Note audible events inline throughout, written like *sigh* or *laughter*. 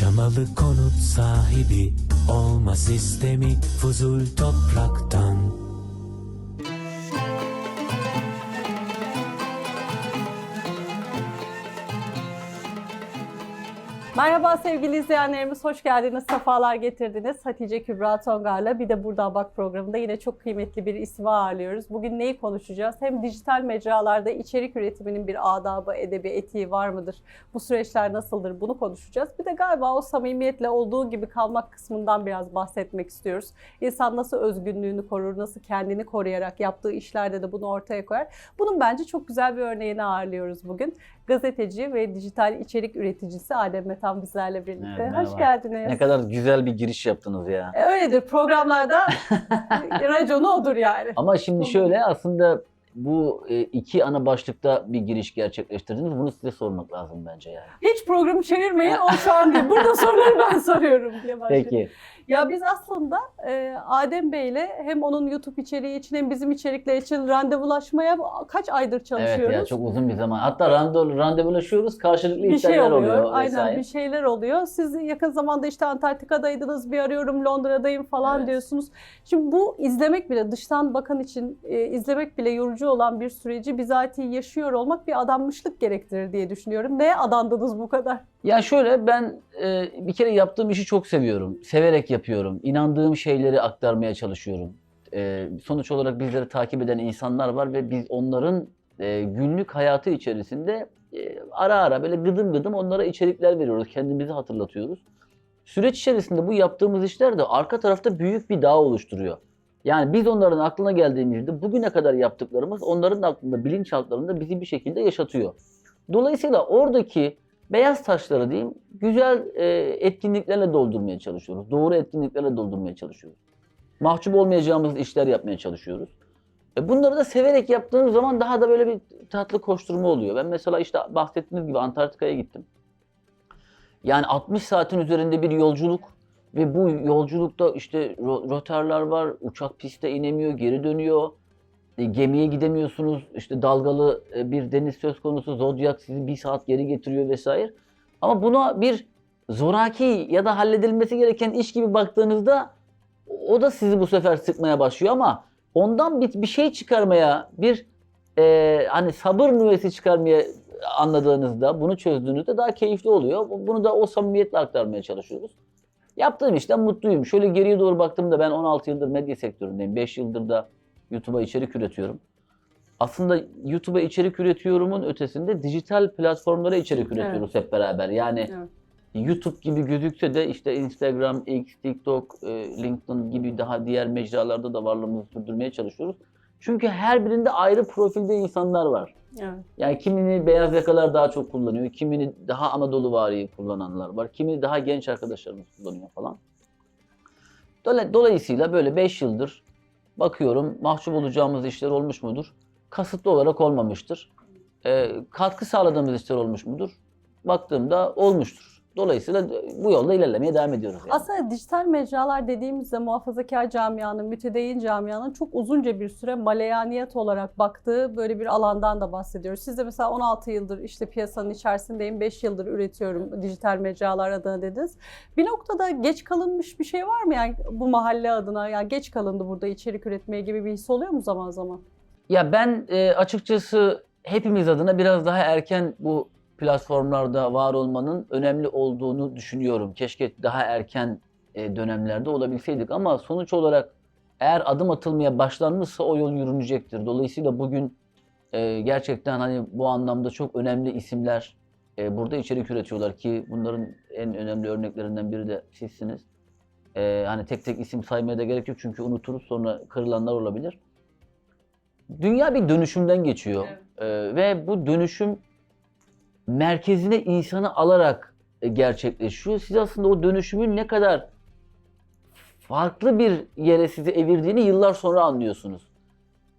Yaşamalı konut sahibi olma sistemi fuzul topraktan Merhaba sevgili izleyenlerimiz, hoş geldiniz, sefalar getirdiniz. Hatice Kübra Tongar'la bir de Buradan Bak programında yine çok kıymetli bir ismi ağırlıyoruz. Bugün neyi konuşacağız? Hem dijital mecralarda içerik üretiminin bir adabı, edebi, etiği var mıdır? Bu süreçler nasıldır? Bunu konuşacağız. Bir de galiba o samimiyetle olduğu gibi kalmak kısmından biraz bahsetmek istiyoruz. İnsan nasıl özgünlüğünü korur, nasıl kendini koruyarak yaptığı işlerde de bunu ortaya koyar? Bunun bence çok güzel bir örneğini ağırlıyoruz bugün. Gazeteci ve dijital içerik üreticisi Adem Metan bizlerle birlikte. Evet. Hoş geldiniz. Ne kadar güzel bir giriş yaptınız ya. E, Öyledir programlarda *laughs* raconu odur yani. Ama şimdi şöyle aslında bu e, iki ana başlıkta bir giriş gerçekleştirdiniz. Bunu size sormak lazım bence yani. Hiç programı çevirmeyin o şu an değil. Burada soruları ben soruyorum diye başlıyor. Peki. Ya biz aslında e, Adem Bey'le hem onun YouTube içeriği için hem bizim içerikler için randevulaşmaya kaç aydır çalışıyoruz. Evet ya çok uzun bir zaman. Hatta randevu, randevulaşıyoruz karşılıklı bir şey oluyor. oluyor, Aynen vesaire. bir şeyler oluyor. Siz yakın zamanda işte Antarktika'daydınız, bir arıyorum Londra'dayım falan Evet. diyorsunuz. Şimdi bu izlemek bile dıştan bakan için e, izlemek bile yorucu olan bir süreci bizatihi yaşıyor olmak bir adanmışlık gerektirir diye düşünüyorum. Neye adandınız bu kadar? Ya şöyle ben e, bir kere yaptığım işi çok seviyorum. Severek yapıyorum. İnandığım şeyleri aktarmaya çalışıyorum. E, sonuç olarak bizleri takip eden insanlar var ve biz onların e, günlük hayatı içerisinde e, ara ara böyle gıdım gıdım onlara içerikler veriyoruz. Kendimizi hatırlatıyoruz. Süreç içerisinde bu yaptığımız işler de arka tarafta büyük bir dağ oluşturuyor. Yani biz onların aklına geldiğimizde bugüne kadar yaptıklarımız onların aklında, bilinçaltlarında bizi bir şekilde yaşatıyor. Dolayısıyla oradaki beyaz taşları diyeyim güzel e, etkinliklerle doldurmaya çalışıyoruz. Doğru etkinliklerle doldurmaya çalışıyoruz. Mahcup olmayacağımız işler yapmaya çalışıyoruz. E bunları da severek yaptığınız zaman daha da böyle bir tatlı koşturma oluyor. Ben mesela işte bahsettiğiniz gibi Antarktika'ya gittim. Yani 60 saatin üzerinde bir yolculuk ve bu yolculukta işte ro- rotarlar var, uçak piste inemiyor, geri dönüyor. E, gemiye gidemiyorsunuz. İşte dalgalı e, bir deniz söz konusu. Zodyak sizi bir saat geri getiriyor vesaire. Ama buna bir zoraki ya da halledilmesi gereken iş gibi baktığınızda o da sizi bu sefer sıkmaya başlıyor ama ondan bir, bir şey çıkarmaya, bir e, hani sabır nüvesi çıkarmaya anladığınızda, bunu çözdüğünüzde daha keyifli oluyor. Bunu da o samimiyetle aktarmaya çalışıyoruz. Yaptığım işten mutluyum. Şöyle geriye doğru baktığımda ben 16 yıldır medya sektöründeyim. 5 yıldır da YouTube'a içerik üretiyorum. Aslında YouTube'a içerik üretiyorumun ötesinde dijital platformlara içerik üretiyoruz hep beraber. Yani Evet. YouTube gibi gözükse de işte Instagram, X, TikTok, e, LinkedIn gibi daha diğer mecralarda da varlığımızı sürdürmeye çalışıyoruz. Çünkü her birinde ayrı profilde insanlar var. Evet. Yani kimini beyaz yakalar daha çok kullanıyor, kimini daha Anadolu vari kullananlar var, kimini daha genç arkadaşlarımız kullanıyor falan. Dola- Dolayısıyla böyle 5 yıldır bakıyorum mahcup olacağımız işler olmuş mudur? Kasıtlı olarak olmamıştır. Ee, katkı sağladığımız işler olmuş mudur? Baktığımda olmuştur. Dolayısıyla bu yolda ilerlemeye devam ediyoruz. Yani. Aslında dijital mecralar dediğimizde muhafazakar camianın, mütedeyyin camianın çok uzunca bir süre maleyaniyet olarak baktığı böyle bir alandan da bahsediyoruz. Siz de mesela 16 yıldır işte piyasanın içerisindeyim, 5 yıldır üretiyorum dijital mecralar adına dediniz. Bir noktada geç kalınmış bir şey var mı yani bu mahalle adına? Yani geç kalındı burada içerik üretmeye gibi bir his oluyor mu zaman zaman? Ya ben e, açıkçası hepimiz adına biraz daha erken bu platformlarda var olmanın önemli olduğunu düşünüyorum. Keşke daha erken e, dönemlerde olabilseydik ama sonuç olarak eğer adım atılmaya başlanmışsa o yol yürünecektir. Dolayısıyla bugün e, gerçekten hani bu anlamda çok önemli isimler e, burada içerik üretiyorlar ki bunların en önemli örneklerinden biri de sizsiniz. E, hani tek tek isim saymaya da gerek yok çünkü unuturuz sonra kırılanlar olabilir. Dünya bir dönüşümden geçiyor E, ve bu dönüşüm merkezine insanı alarak e, gerçekleşiyor. Siz aslında o dönüşümün ne kadar farklı bir yere sizi evirdiğini yıllar sonra anlıyorsunuz.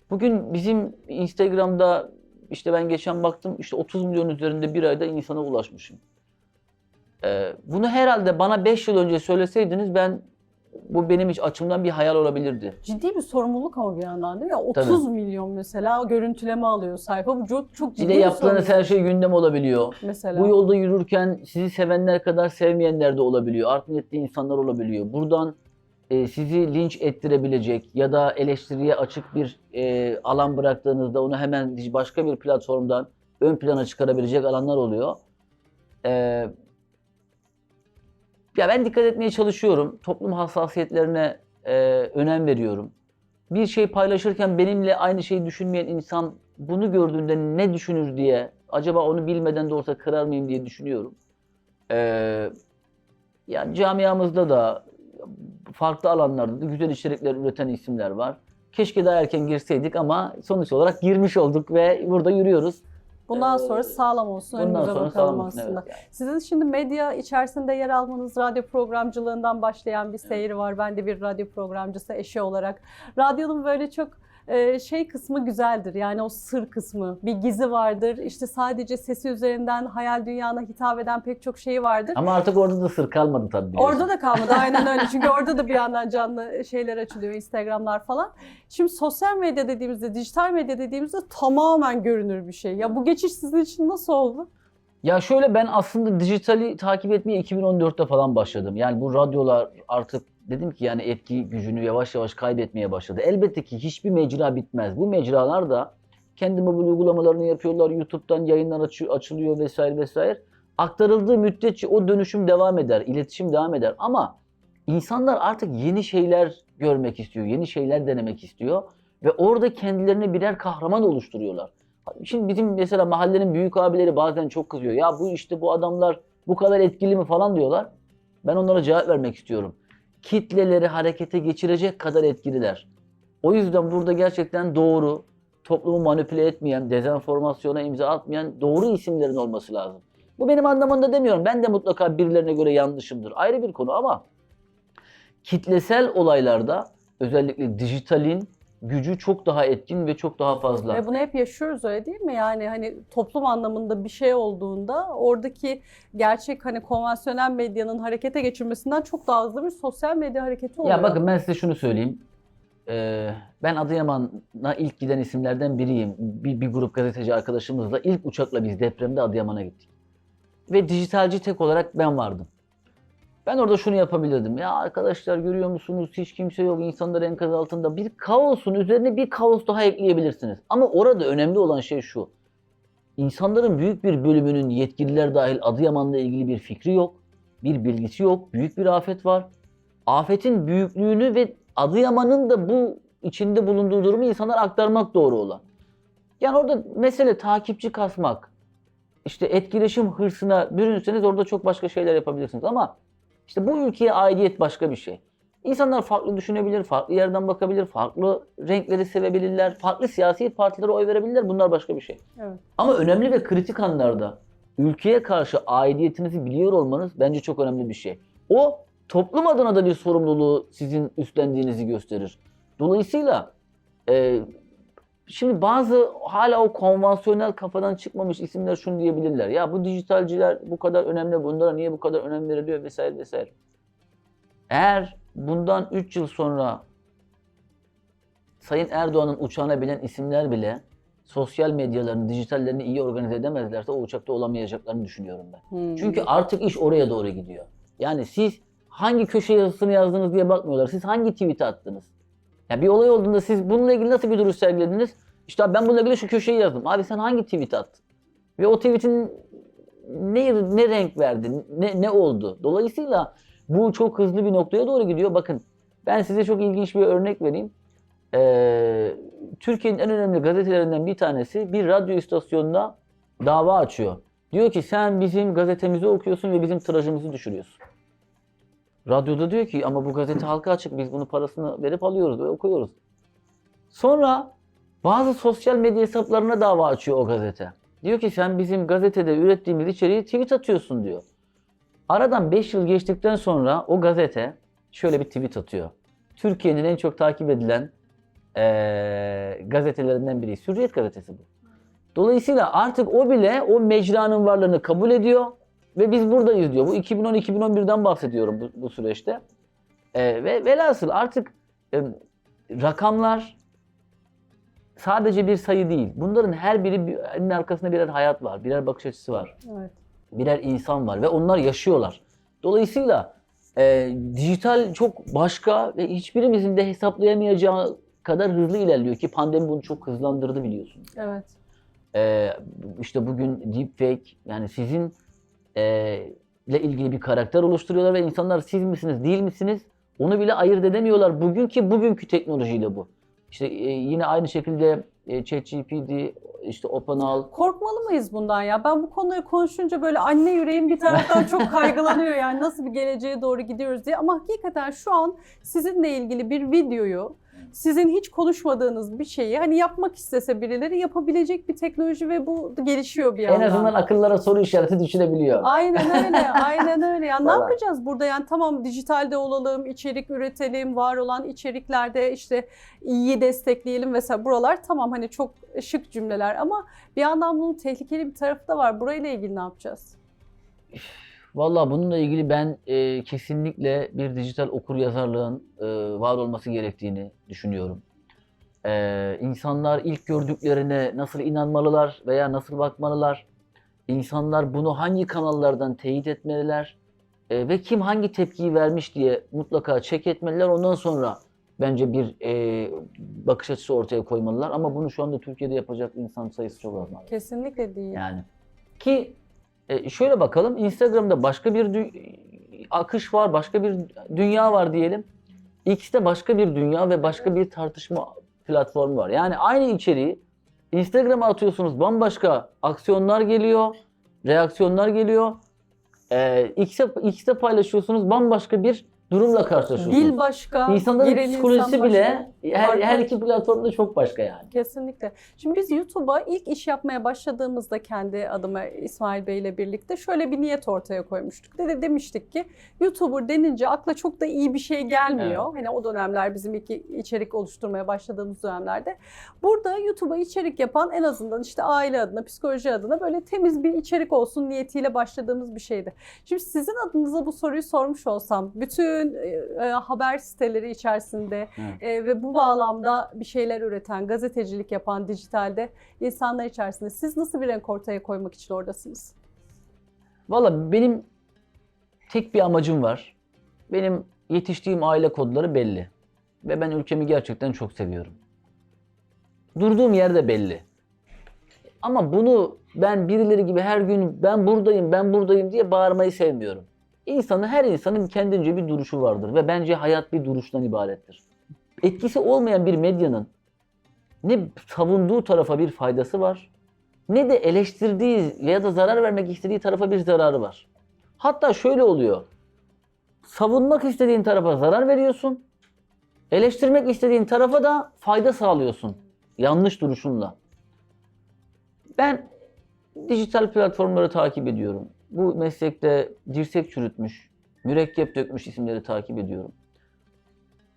Bugün bizim Instagram'da işte ben geçen baktım işte 30 milyon üzerinde bir ayda insana ulaşmışım. Ee, bunu herhalde bana 5 yıl önce söyleseydiniz ben bu benim hiç açımdan bir hayal olabilirdi. Ciddi bir sorumluluk ama bir yandan değil mi? 30 milyon mesela görüntüleme alıyor sayfa. Bu çok, çok Bir ciddi de bir yaptığınız sorumluluk her şey gündem olabiliyor. mesela. Bu yolda yürürken sizi sevenler kadar sevmeyenler de olabiliyor. Art niyetli insanlar olabiliyor. Buradan e, sizi linç ettirebilecek ya da eleştiriye açık bir e, alan bıraktığınızda onu hemen başka bir platformdan ön plana çıkarabilecek alanlar oluyor. E, ya ben dikkat etmeye çalışıyorum. Toplum hassasiyetlerine e, önem veriyorum. Bir şey paylaşırken benimle aynı şeyi düşünmeyen insan bunu gördüğünde ne düşünür diye acaba onu bilmeden de olsa kırar mıyım diye düşünüyorum. Ee, yani camiamızda da farklı alanlarda da güzel içerikler üreten isimler var. Keşke daha erken girseydik ama sonuç olarak girmiş olduk ve burada yürüyoruz. Bundan Ee, sonra sağlam olsun. Bundan önümüze sonra bakalım sağlam aslında. evet yani. Sizin şimdi medya içerisinde yer almanız, radyo programcılığından başlayan bir seyir var. Ben de bir radyo programcısı eşi olarak. Radyonun böyle çok e, şey kısmı güzeldir. Yani o sır kısmı. Bir gizi vardır. İşte sadece sesi üzerinden hayal dünyana hitap eden pek çok şey vardır. Ama artık orada da sır kalmadı tabii. biliyorsun. Orada da kalmadı aynen öyle. Çünkü orada da bir yandan canlı şeyler açılıyor, Instagram'lar falan. Şimdi sosyal medya dediğimizde, dijital medya dediğimizde tamamen görünür bir şey. Ya bu geçiş sizin için nasıl oldu? Ya şöyle ben aslında dijitali takip etmeye 2014'te falan başladım. Yani bu radyolar artık dedim ki yani etki gücünü yavaş yavaş kaybetmeye başladı. Elbette ki hiçbir mecra bitmez. Bu mecralar da kendi mobil uygulamalarını yapıyorlar. YouTube'dan yayınlar açı- açılıyor vesaire vesaire. Aktarıldığı müddetçe o dönüşüm devam eder, iletişim devam eder. Ama insanlar artık yeni şeyler görmek istiyor, yeni şeyler denemek istiyor. Ve orada kendilerine birer kahraman oluşturuyorlar. Şimdi bizim mesela mahallenin büyük abileri bazen çok kızıyor. Ya bu işte bu adamlar bu kadar etkili mi falan diyorlar. Ben onlara cevap vermek istiyorum. Kitleleri harekete geçirecek kadar etkililer. O yüzden burada gerçekten doğru, toplumu manipüle etmeyen, dezenformasyona imza atmayan doğru isimlerin olması lazım. Bu benim anlamında demiyorum. Ben de mutlaka birilerine göre yanlışımdır. Ayrı bir konu ama kitlesel olaylarda özellikle dijitalin gücü çok daha etkin ve çok daha fazla. Ve bunu hep yaşıyoruz öyle değil mi? Yani hani toplum anlamında bir şey olduğunda oradaki gerçek hani konvansiyonel medyanın harekete geçirmesinden çok daha hızlı bir sosyal medya hareketi oluyor. Ya bakın ben size şunu söyleyeyim. Ee, ben Adıyaman'a ilk giden isimlerden biriyim. Bir, bir grup gazeteci arkadaşımızla ilk uçakla biz depremde Adıyaman'a gittik. Ve dijitalci tek olarak ben vardım. Ben orada şunu yapabilirdim. Ya arkadaşlar görüyor musunuz hiç kimse yok insanlar enkaz altında. Bir kaosun üzerine bir kaos daha ekleyebilirsiniz. Ama orada önemli olan şey şu. İnsanların büyük bir bölümünün yetkililer dahil Adıyaman'la ilgili bir fikri yok. Bir bilgisi yok. Büyük bir afet var. Afetin büyüklüğünü ve Adıyaman'ın da bu içinde bulunduğu durumu insanlar aktarmak doğru olan. Yani orada mesele takipçi kasmak. İşte etkileşim hırsına bürünseniz orada çok başka şeyler yapabilirsiniz ama işte bu ülkeye aidiyet başka bir şey. İnsanlar farklı düşünebilir, farklı yerden bakabilir, farklı renkleri sevebilirler, farklı siyasi partilere oy verebilirler. Bunlar başka bir şey. Evet. Ama önemli ve kritik anlarda ülkeye karşı aidiyetinizi biliyor olmanız bence çok önemli bir şey. O toplum adına da bir sorumluluğu sizin üstlendiğinizi gösterir. Dolayısıyla e, şimdi bazı hala o konvansiyonel kafadan çıkmamış isimler şunu diyebilirler. Ya bu dijitalciler bu kadar önemli, bunlara niye bu kadar önem veriliyor vesaire vesaire. Eğer bundan 3 yıl sonra Sayın Erdoğan'ın uçağına binen isimler bile sosyal medyalarını, dijitallerini iyi organize edemezlerse o uçakta olamayacaklarını düşünüyorum ben. Hmm. Çünkü artık iş oraya doğru gidiyor. Yani siz hangi köşe yazısını yazdınız diye bakmıyorlar. Siz hangi tweet'i attınız? Ya bir olay olduğunda siz bununla ilgili nasıl bir duruş sergilediniz? İşte abi ben bununla ilgili şu köşeyi yazdım. Abi sen hangi tweet attın? Ve o tweet'in ne, ne renk verdi? Ne, ne oldu? Dolayısıyla bu çok hızlı bir noktaya doğru gidiyor. Bakın ben size çok ilginç bir örnek vereyim. Ee, Türkiye'nin en önemli gazetelerinden bir tanesi bir radyo istasyonuna dava açıyor. Diyor ki sen bizim gazetemizi okuyorsun ve bizim tirajımızı düşürüyorsun. Radyoda diyor ki ama bu gazete halka açık biz bunu parasını verip alıyoruz ve okuyoruz. Sonra bazı sosyal medya hesaplarına dava açıyor o gazete. Diyor ki sen bizim gazetede ürettiğimiz içeriği tweet atıyorsun diyor. Aradan 5 yıl geçtikten sonra o gazete şöyle bir tweet atıyor. Türkiye'nin en çok takip edilen eee, gazetelerinden biri. Hürriyet gazetesi bu. Dolayısıyla artık o bile o mecranın varlığını kabul ediyor ve biz buradayız diyor. Bu 2010-2011'den bahsediyorum bu, bu süreçte. E, ve velhasıl artık e, rakamlar sadece bir sayı değil. Bunların her biri birinin arkasında birer hayat var, birer bakış açısı var, Evet. birer insan var ve onlar yaşıyorlar. Dolayısıyla e, dijital çok başka ve hiçbirimizin de hesaplayamayacağı kadar hızlı ilerliyor ki pandemi bunu çok hızlandırdı biliyorsun. Evet. Ee, işte bugün deepfake yani sizin e, ile ilgili bir karakter oluşturuyorlar ve insanlar siz misiniz değil misiniz onu bile ayırt edemiyorlar bugünkü bugünkü teknolojiyle bu. İşte e, yine aynı şekilde e, ChatGPT, işte OpenAI Korkmalı mıyız bundan ya? Ben bu konuyu konuşunca böyle anne yüreğim bir taraftan çok *laughs* kaygılanıyor yani nasıl bir geleceğe doğru gidiyoruz diye. Ama hakikaten şu an sizinle ilgili bir videoyu, sizin hiç konuşmadığınız bir şeyi hani yapmak istese birileri yapabilecek bir teknoloji ve bu gelişiyor bir en yandan. azından akıllara soru işareti düşünebiliyor. Aynen öyle, *laughs* aynen öyle. Yani ne yapacağız burada? Yani tamam dijitalde olalım, içerik üretelim, var olan içeriklerde işte iyi destekleyelim vesaire. Buralar tamam hani çok şık cümleler ama bir yandan bunun tehlikeli bir tarafı da var. Burayla ilgili ne yapacağız? Vallahi bununla ilgili ben e, kesinlikle bir dijital okur yazarlığın e, var olması gerektiğini düşünüyorum. E, insanlar ilk gördüklerine nasıl inanmalılar veya nasıl bakmalılar? İnsanlar bunu hangi kanallardan teyit etmeliler? E, ve kim hangi tepkiyi vermiş diye mutlaka check etmeliler. Ondan sonra bence bir e, bakış açısı ortaya koymalılar. Ama bunu şu anda Türkiye'de yapacak insan sayısı çok az. Kesinlikle değil. Yani ki e, şöyle bakalım Instagram'da başka bir akış var, başka bir dünya var diyelim. X'te başka bir dünya ve başka bir tartışma platformu var. Yani aynı içeriği Instagram'a atıyorsunuz bambaşka aksiyonlar geliyor, reaksiyonlar geliyor. E, X'e, X'te paylaşıyorsunuz bambaşka bir durumla karşılaşıyorsunuz. Dil başka, İnsanların giren insan psikolojisi bile başka. her, Farklı. her iki platformda çok başka yani. Kesinlikle. Şimdi biz YouTube'a ilk iş yapmaya başladığımızda kendi adıma İsmail Bey ile birlikte şöyle bir niyet ortaya koymuştuk. Dedi demiştik ki YouTuber denince akla çok da iyi bir şey gelmiyor. Hani o dönemler bizim ilk içerik oluşturmaya başladığımız dönemlerde. Burada YouTube'a içerik yapan en azından işte aile adına, psikoloji adına böyle temiz bir içerik olsun niyetiyle başladığımız bir şeydi. Şimdi sizin adınıza bu soruyu sormuş olsam bütün e, e, haber siteleri içerisinde Evet. e, ve bu bağlamda bir şeyler üreten, gazetecilik yapan dijitalde insanlar içerisinde siz nasıl bir renk ortaya koymak için oradasınız? Valla benim tek bir amacım var. Benim yetiştiğim aile kodları belli. Ve ben ülkemi gerçekten çok seviyorum. Durduğum yer de belli. Ama bunu ben birileri gibi her gün ben buradayım, ben buradayım diye bağırmayı sevmiyorum. İnsanın, her insanın kendince bir duruşu vardır ve bence hayat bir duruştan ibarettir. Etkisi olmayan bir medyanın ne savunduğu tarafa bir faydası var, ne de eleştirdiği ya da zarar vermek istediği tarafa bir zararı var. Hatta şöyle oluyor. Savunmak istediğin tarafa zarar veriyorsun. Eleştirmek istediğin tarafa da fayda sağlıyorsun. Yanlış duruşunla. Ben dijital platformları takip ediyorum. Bu meslekte dirsek çürütmüş, mürekkep dökmüş isimleri takip ediyorum.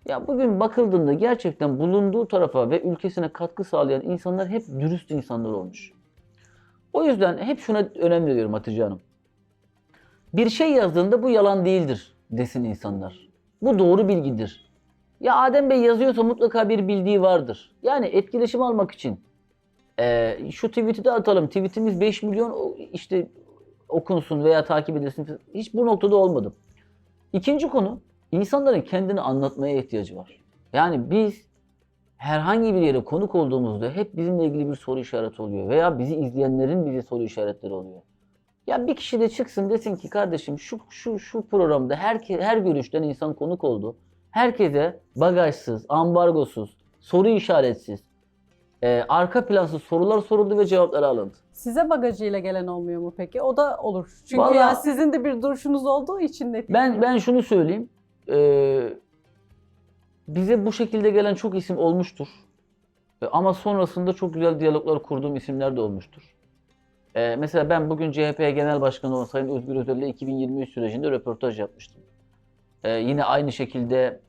Ya bugün bakıldığında gerçekten bulunduğu tarafa ve ülkesine katkı sağlayan insanlar hep dürüst insanlar olmuş. O yüzden hep şuna önem veriyorum Hatice Hanım. Bir şey yazdığında bu yalan değildir desin insanlar. Bu doğru bilgidir. Ya Adem Bey yazıyorsa mutlaka bir bildiği vardır. Yani etkileşim almak için eee, şu tweet'i de atalım. Tweetimiz 5 milyon işte okunsun veya takip edilsin. Hiç bu noktada olmadım. İkinci konu insanların kendini anlatmaya ihtiyacı var. Yani biz herhangi bir yere konuk olduğumuzda hep bizimle ilgili bir soru işareti oluyor veya bizi izleyenlerin bize soru işaretleri oluyor. Ya bir kişi de çıksın desin ki kardeşim şu şu şu programda her her görüşten insan konuk oldu. Herkese bagajsız, ambargosuz, soru işaretsiz, e, arka plansız sorular soruldu ve cevapları alındı. Size bagajıyla gelen olmuyor mu peki? O da olur. Çünkü Vallahi- yani sizin de bir duruşunuz olduğu için net. Ben ben şunu söyleyeyim. Ee, bize bu şekilde gelen çok isim olmuştur. Ee, ama sonrasında çok güzel diyaloglar kurduğum isimler de olmuştur. Ee, mesela ben bugün CHP Genel Başkanı olan Sayın Özgür Özel ile 2023 sürecinde röportaj yapmıştım. Ee, yine aynı şekilde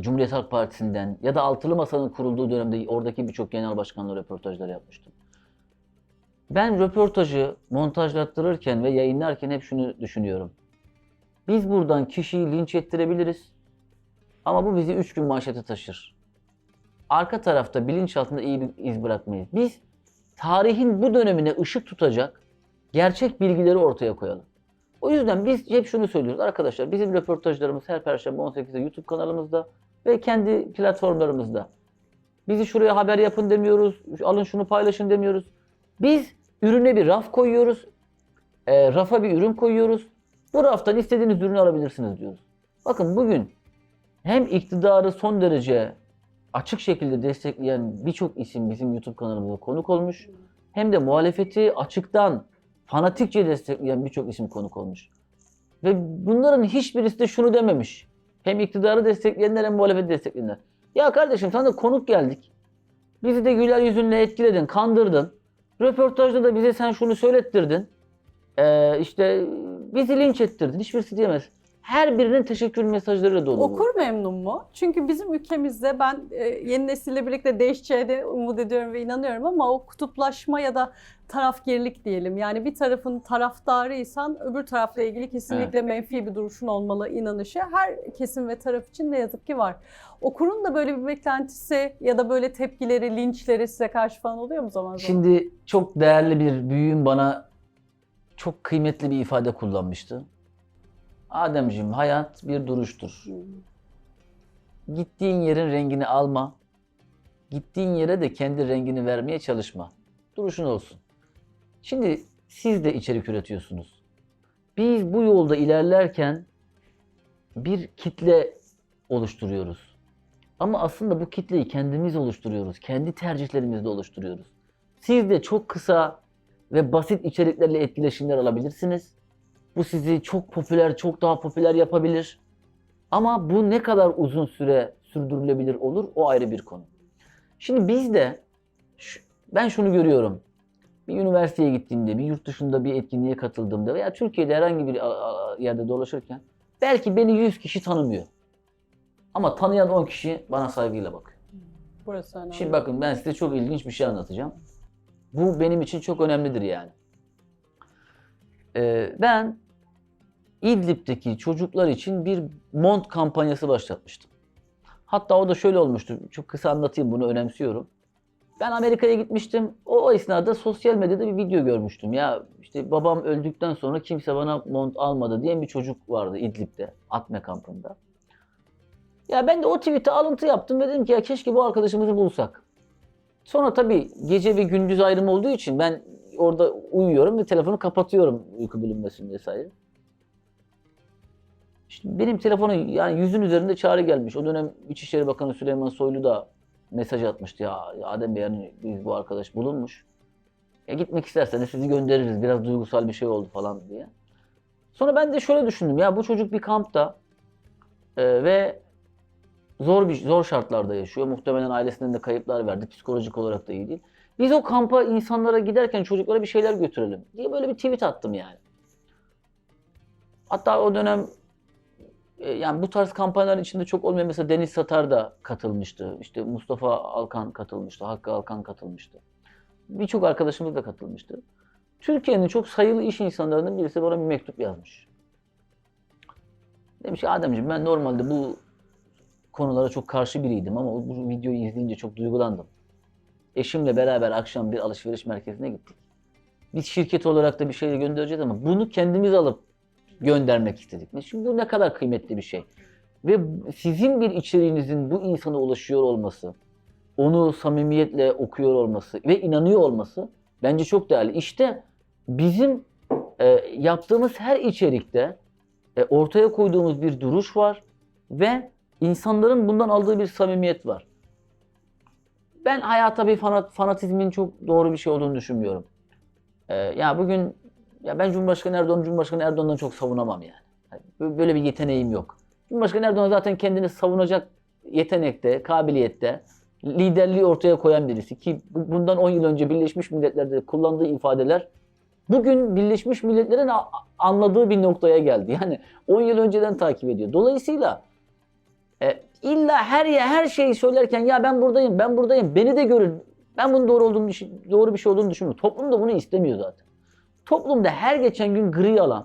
Cumhuriyet Halk Partisi'nden ya da Altılı Masa'nın kurulduğu dönemde oradaki birçok genel başkanla röportajlar yapmıştım. Ben röportajı montajlattırırken ve yayınlarken hep şunu düşünüyorum. Biz buradan kişiyi linç ettirebiliriz. Ama bu bizi üç gün manşete taşır. Arka tarafta bilinç altında iyi bir iz bırakmayız. Biz tarihin bu dönemine ışık tutacak gerçek bilgileri ortaya koyalım. O yüzden biz hep şunu söylüyoruz arkadaşlar. Bizim röportajlarımız her perşembe 18'de YouTube kanalımızda ve kendi platformlarımızda. Bizi şuraya haber yapın demiyoruz. Alın şunu paylaşın demiyoruz. Biz ürüne bir raf koyuyoruz. E, rafa bir ürün koyuyoruz. Bu raftan istediğiniz ürünü alabilirsiniz diyoruz. Bakın bugün hem iktidarı son derece açık şekilde destekleyen birçok isim bizim YouTube kanalımıza konuk olmuş. Hem de muhalefeti açıktan fanatikçe destekleyen birçok isim konuk olmuş. Ve bunların hiçbirisi de şunu dememiş. Hem iktidarı destekleyenler hem muhalefeti destekleyenler. Ya kardeşim sana da konuk geldik. Bizi de güler yüzünle etkiledin, kandırdın. Röportajda da bize sen şunu söylettirdin. Ee, işte bizi linç ettirdin. Hiçbirisi diyemez. Her birinin teşekkür mesajlarıyla dolu. Okur memnun mu? Çünkü bizim ülkemizde ben e, yeni nesille birlikte değişeceğini umut ediyorum ve inanıyorum ama o kutuplaşma ya da tarafgirlik diyelim. Yani bir tarafın taraftarıysan öbür tarafla ilgili kesinlikle menfi bir duruşun olmalı inanışı her kesim ve taraf için ne yazık ki var. Okurun da böyle bir beklentisi ya da böyle tepkileri, linçleri size karşı falan oluyor mu zaman zaman? Şimdi çok değerli bir büyüğüm bana çok kıymetli bir ifade kullanmıştı. Ademciğim hayat bir duruştur. Gittiğin yerin rengini alma. Gittiğin yere de kendi rengini vermeye çalışma. Duruşun olsun. Şimdi siz de içerik üretiyorsunuz. Biz bu yolda ilerlerken bir kitle oluşturuyoruz. Ama aslında bu kitleyi kendimiz oluşturuyoruz. Kendi tercihlerimizle oluşturuyoruz. Siz de çok kısa ve basit içeriklerle etkileşimler alabilirsiniz. Bu sizi çok popüler, çok daha popüler yapabilir. Ama bu ne kadar uzun süre sürdürülebilir olur o ayrı bir konu. Şimdi biz de ben şunu görüyorum. Bir üniversiteye gittiğimde, bir yurt dışında bir etkinliğe katıldığımda veya Türkiye'de herhangi bir yerde dolaşırken belki beni 100 kişi tanımıyor. Ama tanıyan 10 kişi bana saygıyla bakıyor. Burası önemli. Şimdi bakın ben size çok ilginç bir şey anlatacağım. Bu benim için çok önemlidir yani. Ee, ben İdlib'deki çocuklar için bir mont kampanyası başlatmıştım. Hatta o da şöyle olmuştu. Çok kısa anlatayım bunu önemsiyorum. Ben Amerika'ya gitmiştim. O, esnada sosyal medyada bir video görmüştüm. Ya işte babam öldükten sonra kimse bana mont almadı diyen bir çocuk vardı İdlib'de, Atme kampında. Ya ben de o tweet'e alıntı yaptım ve dedim ki ya keşke bu arkadaşımızı bulsak. Sonra tabii gece ve gündüz ayrımı olduğu için ben orada uyuyorum ve telefonu kapatıyorum uyku bölünmesin vesaire. Şimdi benim telefona yani yüzün üzerinde çağrı gelmiş. O dönem İçişleri Bakanı Süleyman Soylu da mesaj atmıştı. Ya Adem Bey biz bu arkadaş bulunmuş. Ya gitmek isterseniz sizi göndeririz. Biraz duygusal bir şey oldu falan diye. Sonra ben de şöyle düşündüm. Ya bu çocuk bir kampta e, ve zor bir zor şartlarda yaşıyor. Muhtemelen ailesinden de kayıplar verdi. Psikolojik olarak da iyi değil. Biz o kampa insanlara giderken çocuklara bir şeyler götürelim diye böyle bir tweet attım yani. Hatta o dönem yani bu tarz kampanyaların içinde çok olmayan mesela Deniz Satar da katılmıştı. İşte Mustafa Alkan katılmıştı. Hakkı Alkan katılmıştı. Birçok arkadaşımız da katılmıştı. Türkiye'nin çok sayılı iş insanlarından birisi bana bir mektup yazmış. Demiş ki Ademciğim ben normalde bu konulara çok karşı biriydim ama bu videoyu izleyince çok duygulandım. Eşimle beraber akşam bir alışveriş merkezine gittik. Biz şirket olarak da bir şey göndereceğiz ama bunu kendimiz alıp göndermek istedik. Şimdi bu ne kadar kıymetli bir şey. Ve sizin bir içeriğinizin bu insana ulaşıyor olması, onu samimiyetle okuyor olması ve inanıyor olması bence çok değerli. İşte bizim e, yaptığımız her içerikte e, ortaya koyduğumuz bir duruş var ve insanların bundan aldığı bir samimiyet var. Ben hayata bir fanat, fanatizmin çok doğru bir şey olduğunu düşünmüyorum. Ee, ya bugün ya ben Cumhurbaşkanı Erdoğan, Cumhurbaşkanı Erdoğan'dan çok savunamam yani. Yani bö- Böyle bir yeteneğim yok. Cumhurbaşkanı Erdoğan zaten kendini savunacak yetenekte, kabiliyette, liderliği ortaya koyan birisi ki bu- bundan 10 yıl önce Birleşmiş Milletler'de kullandığı ifadeler bugün Birleşmiş Milletler'in anladığı bir noktaya geldi. Yani 10 yıl önceden takip ediyor. Dolayısıyla e, illa her ya her şeyi söylerken ya ben buradayım, ben buradayım, beni de görün. Ben bunun doğru olduğunu doğru bir şey olduğunu düşünmüyorum. Toplum da bunu istemiyor zaten. Toplumda her geçen gün gri alan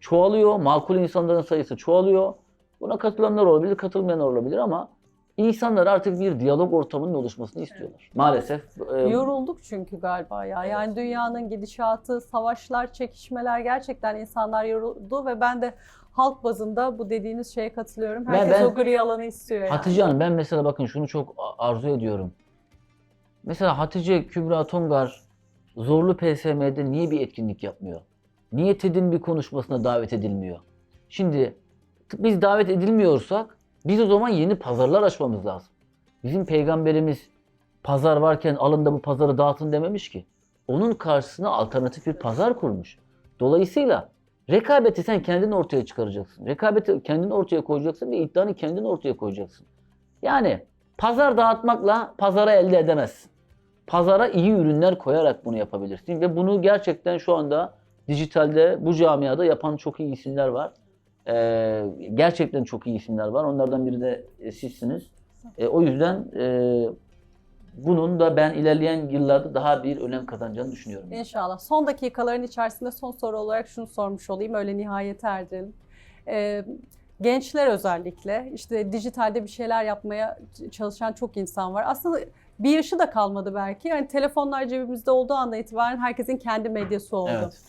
çoğalıyor, makul insanların sayısı çoğalıyor. Buna katılanlar olabilir, katılmayanlar olabilir ama insanlar artık bir diyalog ortamının oluşmasını istiyorlar. Maalesef. e, Yorulduk çünkü galiba ya. Yani dünyanın gidişatı, savaşlar, çekişmeler gerçekten insanlar yoruldu ve ben de halk bazında bu dediğiniz şeye katılıyorum. Ben- Herkes ben- o gri alanı istiyor yani. Hatice Hanım ben mesela bakın şunu çok arzu ediyorum. Mesela Hatice Kübra Tongar zorlu PSM'de niye bir etkinlik yapmıyor? Niye TED'in bir konuşmasına davet edilmiyor? Şimdi biz davet edilmiyorsak biz o zaman yeni pazarlar açmamız lazım. Bizim peygamberimiz pazar varken alın da bu pazarı dağıtın dememiş ki. Onun karşısına alternatif bir pazar kurmuş. Dolayısıyla rekabeti sen kendin ortaya çıkaracaksın. Rekabeti kendin ortaya koyacaksın ve iddianı kendin ortaya koyacaksın. Yani pazar dağıtmakla pazara elde edemezsin. Pazara iyi ürünler koyarak bunu yapabilirsin ve bunu gerçekten şu anda dijitalde bu camiada yapan çok iyi isimler var. Ee, gerçekten çok iyi isimler var. Onlardan biri de e, sizsiniz. E, o yüzden e, bunun da ben ilerleyen yıllarda daha bir önem kazanacağını düşünüyorum. İnşallah. Son dakikaların içerisinde son soru olarak şunu sormuş olayım. Öyle nihayete erdirelim. Ee, gençler özellikle işte dijitalde bir şeyler yapmaya çalışan çok insan var. Aslında bir yaşı da kalmadı belki. Yani telefonlar cebimizde olduğu anda itibaren herkesin kendi medyası oldu. Evet.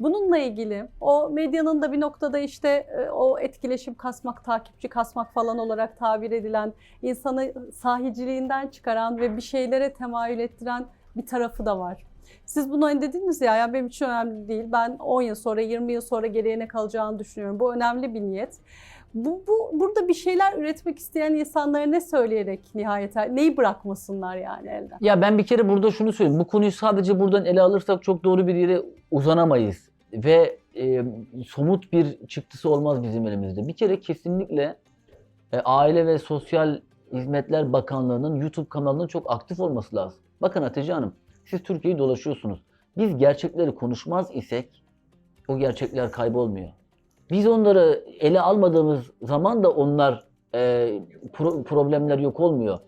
Bununla ilgili o medyanın da bir noktada işte e, o etkileşim kasmak, takipçi kasmak falan olarak tabir edilen, insanı sahiciliğinden çıkaran ve bir şeylere temayül ettiren bir tarafı da var. Siz bunu hani dediniz ya, ya benim için önemli değil. Ben 10 yıl sonra, 20 yıl sonra geriye ne kalacağını düşünüyorum. Bu önemli bir niyet. Bu, bu burada bir şeyler üretmek isteyen insanlara ne söyleyerek nihayet neyi bırakmasınlar yani elden? Ya ben bir kere burada şunu söyleyeyim. Bu konuyu sadece buradan ele alırsak çok doğru bir yere uzanamayız. Ve e, somut bir çıktısı olmaz bizim elimizde. Bir kere kesinlikle e, Aile ve Sosyal Hizmetler Bakanlığı'nın YouTube kanalının çok aktif olması lazım. Bakın Hatice Hanım, siz Türkiye'yi dolaşıyorsunuz. Biz gerçekleri konuşmaz isek o gerçekler kaybolmuyor. Biz onları ele almadığımız zaman da onlar e, pro- problemler yok olmuyor.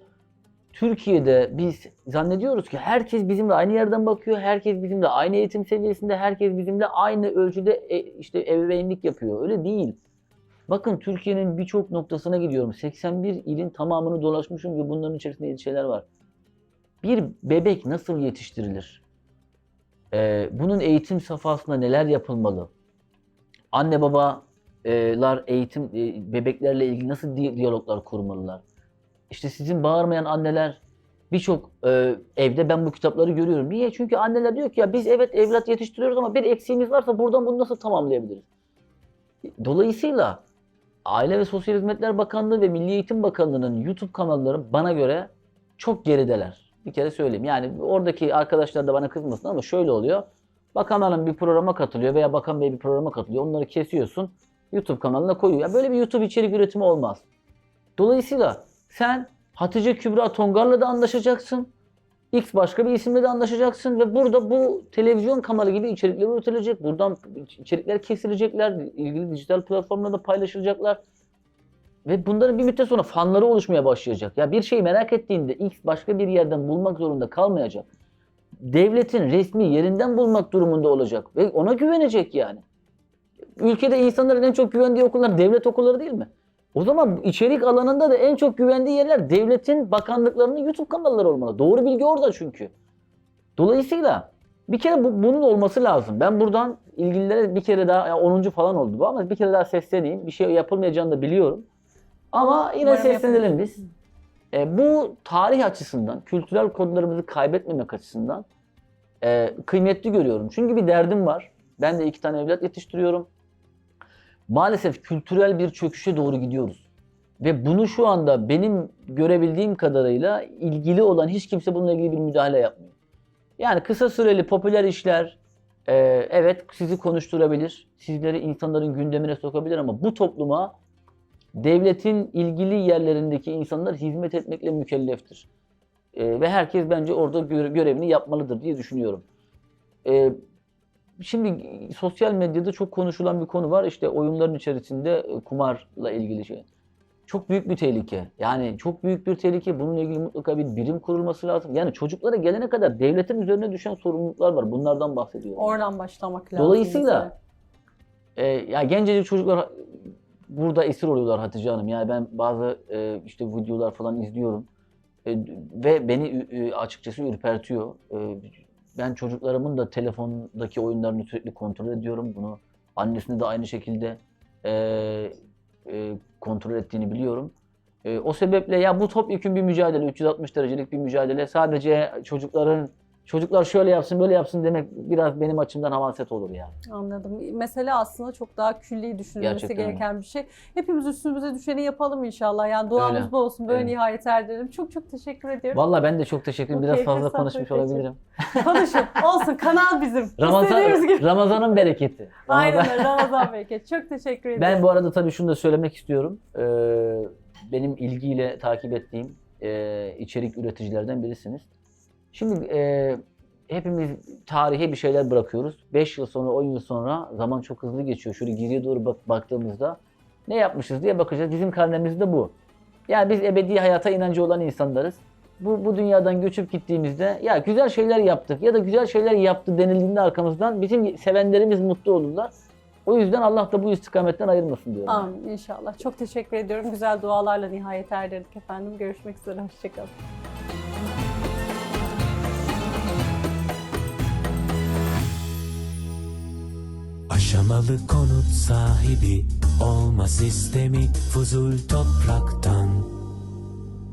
Türkiye'de biz zannediyoruz ki herkes bizimle aynı yerden bakıyor, herkes bizimle aynı eğitim seviyesinde, herkes bizimle aynı ölçüde e, işte ebeveynlik yapıyor. Öyle değil. Bakın Türkiye'nin birçok noktasına gidiyorum. 81 ilin tamamını dolaşmışım ve bunların içerisinde şeyler var. Bir bebek nasıl yetiştirilir? Ee, bunun eğitim safhasında neler yapılmalı? Anne babalar eğitim e, bebeklerle ilgili nasıl di- diyaloglar kurmalılar? İşte sizin bağırmayan anneler birçok e, evde ben bu kitapları görüyorum. Niye? Çünkü anneler diyor ki ya biz evet evlat yetiştiriyoruz ama bir eksiğimiz varsa buradan bunu nasıl tamamlayabiliriz? Dolayısıyla Aile ve Sosyal Hizmetler Bakanlığı ve Milli Eğitim Bakanlığı'nın YouTube kanalları bana göre çok gerideler. Bir kere söyleyeyim. Yani oradaki arkadaşlar da bana kızmasın ama şöyle oluyor. Bakan Hanım bir programa katılıyor veya Bakan Bey bir programa katılıyor. Onları kesiyorsun. YouTube kanalına koyuyor. Ya böyle bir YouTube içerik üretimi olmaz. Dolayısıyla sen Hatice Kübra Tongar'la da anlaşacaksın. X başka bir isimle de anlaşacaksın ve burada bu televizyon kanalı gibi içerikler üretilecek. Buradan içerikler kesilecekler. ilgili dijital platformlarda paylaşılacaklar. Ve bunların bir müddet sonra fanları oluşmaya başlayacak. Ya bir şeyi merak ettiğinde X başka bir yerden bulmak zorunda kalmayacak. Devletin resmi yerinden bulmak durumunda olacak ve ona güvenecek yani. Ülkede insanların en çok güvendiği okullar devlet okulları değil mi? O zaman içerik alanında da en çok güvendiği yerler devletin bakanlıklarının YouTube kanalları olmalı. Doğru bilgi orada çünkü. Dolayısıyla bir kere bu, bunun olması lazım. Ben buradan ilgililere bir kere daha, yani 10. falan oldu bu ama bir kere daha sesleneyim. Bir şey yapılmayacağını da biliyorum. Ama yine Umarım seslenelim yapılır. biz. E, bu tarih açısından, kültürel kodlarımızı kaybetmemek açısından e, kıymetli görüyorum. Çünkü bir derdim var. Ben de iki tane evlat yetiştiriyorum. Maalesef kültürel bir çöküşe doğru gidiyoruz. Ve bunu şu anda benim görebildiğim kadarıyla ilgili olan hiç kimse bununla ilgili bir müdahale yapmıyor. Yani kısa süreli popüler işler e, evet sizi konuşturabilir, sizleri insanların gündemine sokabilir ama bu topluma devletin ilgili yerlerindeki insanlar hizmet etmekle mükelleftir. E, ve herkes bence orada gö- görevini yapmalıdır diye düşünüyorum. E, şimdi sosyal medyada çok konuşulan bir konu var. İşte oyunların içerisinde e, kumarla ilgili şey. Çok büyük bir tehlike. Yani çok büyük bir tehlike. Bununla ilgili mutlaka bir birim kurulması lazım. Yani çocuklara gelene kadar devletin üzerine düşen sorumluluklar var. Bunlardan bahsediyorum. Oradan başlamak lazım. Dolayısıyla bize. e, ya gencecik çocuklar burada esir oluyorlar Hatice Hanım. Yani ben bazı e, işte videolar falan izliyorum E, ve beni e, açıkçası ürpertiyor. E, ben çocuklarımın da telefondaki oyunlarını sürekli kontrol ediyorum. Bunu annesini de aynı şekilde e, e, kontrol ettiğini biliyorum. E, o sebeple ya bu topyekun bir mücadele, 360 derecelik bir mücadele. Sadece çocukların çocuklar şöyle yapsın, böyle yapsın demek biraz benim açımdan hamaset olur yani. Anladım. Mesele aslında çok daha külli düşünülmesi Gerçekten gereken bir şey. Hepimiz üstümüze düşeni yapalım inşallah. Yani duamız Öyle. bu olsun. Böyle Öyle. nihayet erdirelim. Çok çok teşekkür ediyorum. Vallahi ben de çok teşekkür ederim. Biraz fazla konuşmuş olabilirim. Konuşun. Olsun. Kanal bizim. *laughs* Ramazan. Ramazan'ın bereketi. *laughs* Aynen Ramazan- öyle. Ramazan Bereket. Çok teşekkür ederim. Ben bu arada tabii şunu da söylemek istiyorum. Ee, benim ilgiyle takip ettiğim e, içerik üreticilerden birisiniz. Şimdi e, hepimiz tarihe bir şeyler bırakıyoruz. 5 yıl sonra, 10 yıl sonra zaman çok hızlı geçiyor. Şöyle geriye doğru bak, baktığımızda ne yapmışız diye bakacağız. Bizim karnemiz de bu. Yani biz ebedi hayata inancı olan insanlarız. Bu, bu dünyadan göçüp gittiğimizde ya güzel şeyler yaptık ya da güzel şeyler yaptı denildiğinde arkamızdan bizim sevenlerimiz mutlu olurlar. O yüzden Allah da bu istikametten ayırmasın diyorum. Amin inşallah. Çok teşekkür ediyorum. Güzel dualarla nihayet erdirdik efendim. Görüşmek üzere. Hoşçakalın. Aşamalı konut sahibi olma sistemi fuzul topraktan